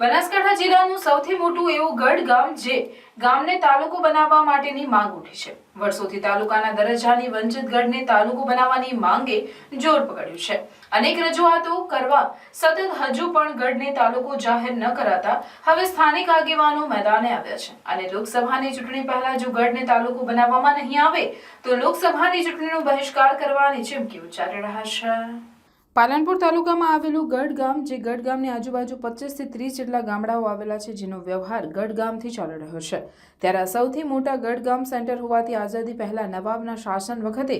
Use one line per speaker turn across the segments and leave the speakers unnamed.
બનાસકાંઠા જિલ્લાનું સૌથી મોટું એવું ગઢ ગામ જે ગામને તાલુકો બનાવવા માટેની માંગ ઉઠી છે. વર્ષોથી તાલુકાના દરજ્જાની વંચિત ગઢને તાલુકો બનાવવાની માંગે જોર પકડ્યું છે. અનેક રજૂઆતો કરવા સતત હજુ પણ ગઢને તાલુકો જાહેર ન કરાતા હવે સ્થાનિક આગેવાનો મેદાને આવ્યા છે. અને લોકસભાની ચૂંટણી પહેલા જો ગઢને તાલુકો બનાવવામાં નહીં આવે, તો લોકસભાની ચૂંટણીનો બહિષ્કાર કરવાની ચીમકી ઉચ્ચારી રહ્યા છે. પાલનપુર તાલુકામાં આવેલું ગઢ ગામ જે ગઢ ગામની આજુબાજુ પચીસથી ત્રીસ જેટલા ગામડાઓ આવેલા છે, જેનો વ્યવહાર ગઢ ગામથી ચાલી રહ્યો છે. ત્યારે સૌથી મોટા ગઢ ગામ સેન્ટર હોવાથી આઝાદી પહેલા નવાબના શાસન વખતે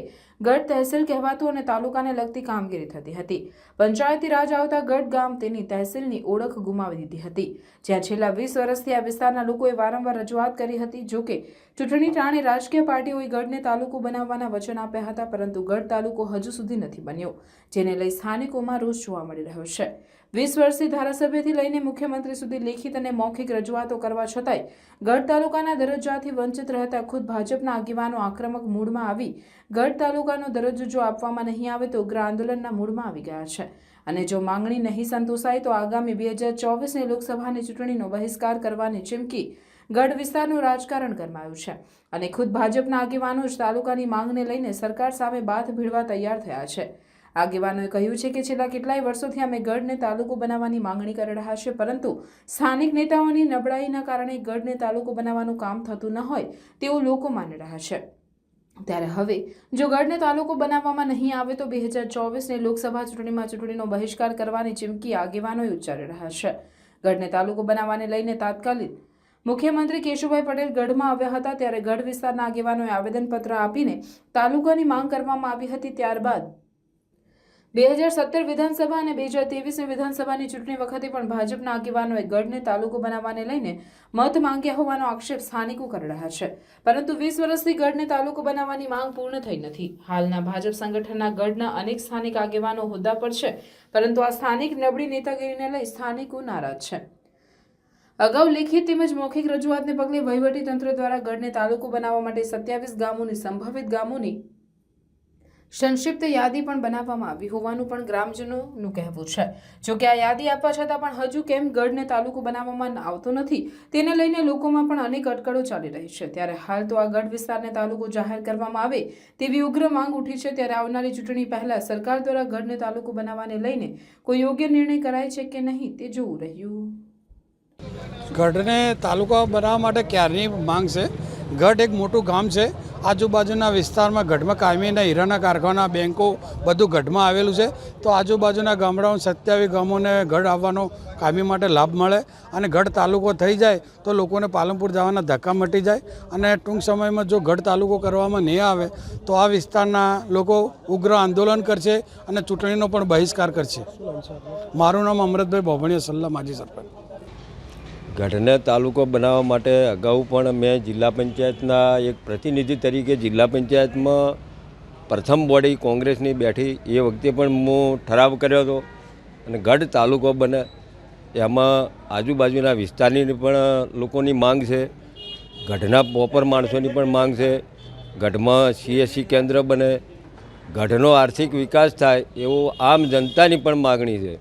ગઢ તહેસીલ કહેવાતું અને તાલુકાને લગતી કામગીરી થતી હતી. પંચાયતી રાજ આવતા ગઢ ગામ તેની તહેસીલની ઓળખ ગુમાવી દીધી હતી. જ્યાં છેલ્લા વીસ વર્ષથી આ વિસ્તારના લોકોએ વારંવાર રજૂઆત કરી હતી જોકે ચૂંટણી ટાણે રાજકીય પાર્ટીઓએ ગઢને તાલુકો બનાવવાના વચન આપ્યા હતા, પરંતુ ગઢ તાલુકો હજુ સુધી નથી બન્યો, જેને લઈ સ્થાનિકોમાં રોષ જોવા મળી રહ્યો છે. વીસ વર્ષથી ધારાસભ્યથી લઈને મુખ્યમંત્રી સુધી લેખિત અને મૌખિક રજૂઆતો કરવા છતાંય ગઢ તાલુકાના દરજ્જાથી વંચિત રહેતા ખુદ ભાજપના આગેવાનો આક્રમક મૂડમાં આવી ગઢ તાલુકાનો દરજ્જો જો આપવામાં નહીં આવે તો ઉગ્ર આંદોલનના મૂડમાં આવી ગયા છે. અને જો માંગણી નહીં સંતોષાય તો આગામી બે હજાર ચોવીસની લોકસભાની ચૂંટણીનો બહિષ્કાર કરવાની ચીમકી ગઢ વિસ્તારનું રાજકારણ ગરમાયું છે. અને ખુદ ભાજપના આગેવાનો જ તાલુકાની માંગને લઈને સરકાર સામે બાથ ભીડવા તૈયાર થયા છે. આગેવાનોએ કહ્યું છે કે છેલ્લા કેટલાય વર્ષોથી અમે ગઢને તાલુકો બનાવવાની માંગણી કરી રહ્યા છે, પરંતુ સ્થાનિક નેતાઓની નબળાઈના કારણે ગઢને તાલુકો બનાવવાનું કામ થતું ન હોય તેવું લોકો માની રહ્યા છે. ત્યારે હવે, જો ગઢને તાલુકો બનાવવામાં નહીં આવે તો બે હજાર ચોવીસની લોકસભા ચૂંટણીમાં ચૂંટણીનો બહિષ્કાર કરવાની ચીમકી આગેવાનોએ ઉચ્ચારી રહ્યા છે. ગઢને તાલુકો બનાવવાને લઈને તાત્કાલિક મુખ્યમંત્રી કેશુભાઈ પટેલ ગઢમાં આવ્યા હતા ત્યારે ગઢ વિસ્તારના આગેવાનોએ આવેદનપત્ર આપીને તાલુકાની માંગ કરવામાં આવી હતી, ત્યારબાદ બે હજાર સત્તર વિધાનસભા અને બે હજાર ત્રેવીસની વિધાનસભાની ચૂંટણી વખતે પણ ભાજપના આગેવાનોએ ગઢને તાલુકો બનાવવાને લઈને મત માંગ્યા હોવાનો આક્ષેપ સ્થાનિકો કરી રહ્યા છે. પરંતુ વીસ વર્ષથી ગઢને તાલુકો બનાવવાની માંગ પૂર્ણ થઈ નથી. હાલના ભાજપ સંગઠનના ગઢના અનેક સ્થાનિક આગેવાનો હોદ્દા પર છે, પરંતુ આ સ્થાનિક નબળી નેતાગીરીને લઈ સ્થાનિકો નારાજ છે. અગાઉ લેખિત તેમજ મૌખિક રજૂઆતને પગલે વહીવટી તંત્ર દ્વારા ગઢને તાલુકો બનાવવા માટે સત્યાવીસ ગામોની, સંભવિત ગામોની સંક્ષિપ્ત યાદી પણ બનાવવામાં આવી હોવાનું પણ ગ્રામજનોનું કહેવું છે. જો કે આ યાદી આપવા છતાં પણ હજુ કેમ ગઢને તાલુકો બનાવવામાં આવતો નથી, તેને લઈને લોકોમાં પણ અનેક અટકળો ચાલી રહી છે. ત્યારે હાલ તો આ ગઢ વિસ્તારને તાલુકો જાહેર કરવામાં આવે તેવી ઉગ્ર માંગ ઉઠી છે. ત્યારે આવનારી ચૂંટણી પહેલાં સરકાર દ્વારા ગઢને તાલુકો બનાવવાને લઈને કોઈ યોગ્ય નિર્ણય કરાય છે કે નહીં તે જોવું રહ્યું.
ગઢને તાલુકા બનાવવા માટે ક્યારની માંગ છે? ગઢ એક મોટું ગામ છે. આજુબાજુના વિસ્તારમાં ગઢમાં કાયમીના હીરાના કારખાના બેન્કો બધું ગઢમાં આવેલું છે. તો આજુબાજુના ગામડાઓ સત્યાવીસ ગામોને ગઢ આવવાનો કાયમી માટે લાભ મળે અને ગઢ તાલુકો થઈ જાય તો લોકોને પાલનપુર જવાના ધક્કા મટી જાય અને ટૂંક સમયમાં જો ગઢ તાલુકો કરવામાં નહીં આવે તો આ વિસ્તારના લોકો ઉગ્ર આંદોલન કરશે અને ચૂંટણીનો પણ બહિષ્કાર કરશે. મારું નામ અમૃતભાઈ ભોભણીયા, સલ્લા માજી સરપંચ.
ગઢને તાલુકો બનાવવા માટે અગાઉ પણ મેં જિલ્લા પંચાયતના એક પ્રતિનિધિ તરીકે જિલ્લા પંચાયતમાં પ્રથમ બોડી કોંગ્રેસની બેઠી. એ વખતે પણ હું ઠરાવ કર્યો હતો અને ગઢ તાલુકો બને. એમાં આજુબાજુના વિસ્તારની પણ લોકોની માંગ છે. ગઢના પોપર માણસોની પણ માંગ છે. ગઢમાં સીએસસી કેન્દ્ર બને. ગઢનો આર્થિક વિકાસ થાય એવો આમ જનતાની પણ માગણી છે.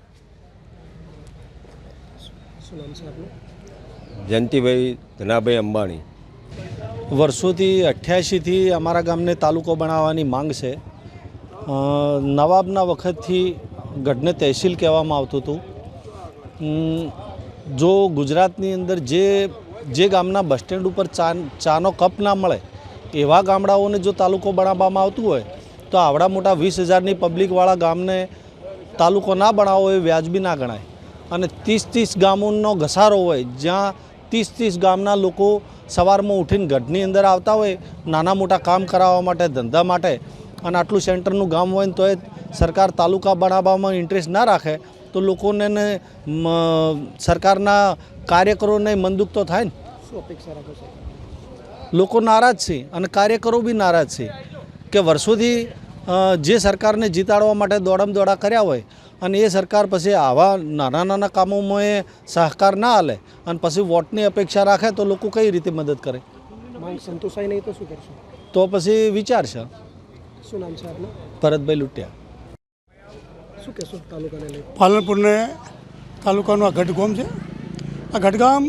જયંતિભાઈ ધનાભાઈ અંબાણી.
વર્ષોથી અઠ્યાસીથી અમારા ગામને તાલુકો બનાવવાની માંગ છે. નવાબના વખતથી ગઢને તહેસીલ કહેવામાં આવતું હતું. જો ગુજરાતની અંદર જે જે ગામના બસ સ્ટેન્ડ ઉપર ચા ચાનો કપ ના મળે, એવા ગામડાઓને જો તાલુકો બનાવવામાં આવતું હોય, તો આવડા મોટા વીસ હજારની પબ્લિકવાળા ગામને તાલુકો ના બનાવો એ વ્યાજબી ના ગણાય. અને ત્રીસ ત્રીસ ગામોનો ઘસારો હોય, જ્યાં ત્રીસ ત્રીસ ગામના લોકો સવારમાં ઉઠીને ગઢની અંદર આવતા હોય નાના મોટા કામ કરાવવા માટે ધંધા માટે અને આટલું સેન્ટરનું ગામ હોય ને તોય સરકાર તાલુકા બનાવવામાં ઇન્ટરેસ્ટ ના રાખે તો લોકોને ને સરકારના કાર્યકરોને મનદુખ તો થાય ને. લોકો નારાજ છે અને કાર્યકરો બી નારાજ છે કે વર્ષોથી જે સરકારને જીતાડવા માટે દોડમ દોડા કર્યા હોય અને એ સરકાર પછી આવા નાના નાના કામોમાં એ સહકાર ના આલે અને પછી વોટની અપેક્ષા રાખે તો લોકો કઈ રીતે મદદ કરે?
માંગ સંતોષાય નહીં તો શું કરશો?
તો પછી વિચારશે.
શું નામ છે આપનું?
ભરતભાઈ લૂંટ્યા.
શું કહેશો તાલુકાને લઈ?
પાલનપુરને તાલુકાનું આ ગઢગામ છે. આ ગઢગામ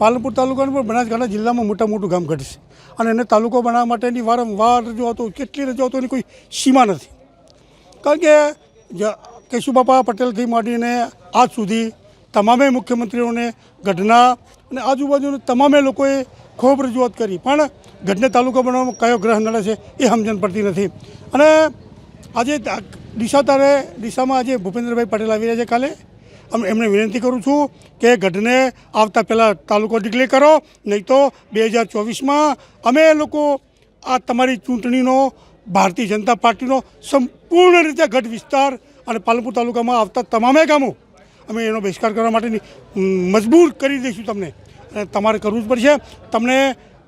પાલનપુર તાલુકાનું પણ બનાસકાંઠા જિલ્લામાં મોટા મોટું ગામ ગઢ છે અને એને તાલુકો બનાવવા માટેની વારંવાર રજૂઆતો કેટલી રજૂઆતોની કોઈ સીમા નથી. કારણ કે કેશુબાપા પટેલથી માંડીને આજ સુધી તમામે મુખ્યમંત્રીઓને ગઢના અને આજુબાજુના તમામે લોકોએ ખૂબ રજૂઆત કરી. પણ ગઢને તાલુકો બનાવવામાં કયો ગ્રહ નડે છે એ સમજણ પડતી નથી. અને આજે દિશા તારે ડીસામાં આજે ભૂપેન્દ્રભાઈ પટેલ આવી રહ્યા છે કાલે. અમે એમને વિનંતી કરું છું કે ગઢને આવતા પહેલાં તાલુકો ડિક્લેર કરો, નહીં તો બે હજાર ચોવીસમાં અમે લોકો આ તમારી ચૂંટણીનો ભારતીય જનતા પાર્ટીનો સંપૂર્ણ રીતે ગઢ વિસ્તાર અને પાલનપુર તાલુકામાં આવતા તમામે ગામો અમે એનો બહિષ્કાર કરવા માટેની મજબૂર કરી દઈશું તમને. અને તમારે કરવું જ પડશે. તમને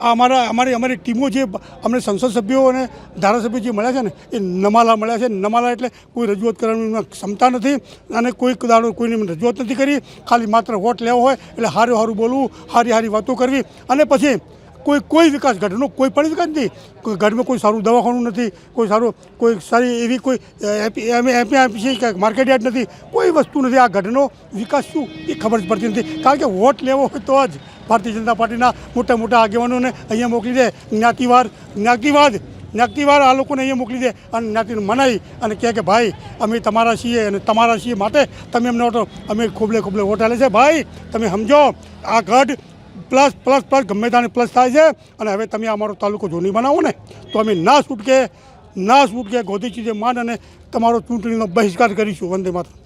આ અમારા અમારી અમારી ટીમો જે અમને સંસદ સભ્યો અને ધારાસભ્યો જે મળ્યા છે ને, એ નમાલા મળ્યા છે. નમાલા એટલે કોઈ રજૂઆત કરવાની ક્ષમતા નથી અને કોઈ દાડો કોઈને રજૂઆત નથી કરી. ખાલી માત્ર વોટ લેવો હોય એટલે સારું સારું બોલવું સારી સારી વાતો કરવી અને પછી કોઈ કોઈ વિકાસ ગઢનો કોઈ પણ વિકાસ નથી. કોઈ ગઢમાં કોઈ સારું દવાખાનું નથી, કોઈ સારું, કોઈ સારી એવી કોઈ એપીએમસી કે માર્કેટ યાર્ડ નથી. કોઈ વસ્તુ નથી. આ ગઢનો વિકાસ શું? એ ખબર જ પડતી નથી. કારણ કે વોટ લેવો હોય તો જ ભારતીય જનતા પાર્ટીના મોટા મોટા આગેવાનોને અહીંયા મોકલી દે. જ્ઞાતિવાદ જ્ઞાતિવાદ જ્ઞાતિવાર આ લોકોને અહીંયા મોકલી દે અને જ્ઞાતિને મનાવી અને કહે કે, ભાઈ, અમે તમારા છીએ અને તમારા છીએ માટે તમે અમને ઓટો અમે ખોબલે ખોબલે વોટ આલે છે. ભાઈ, તમે સમજો, આ ગઢ પ્લસ પ્લસ પ્લસ, ગમે તાને પ્લસ થાય છે. અને હવે તમે અમારો તાલુકો જો નહીં બનાવો ને, તો અમે ના છૂટકે ના છૂટકે ગોધીજી જે માન અને તમારો ચૂંટણીનો બહિષ્કાર કરીશું. વંદે માતરમ.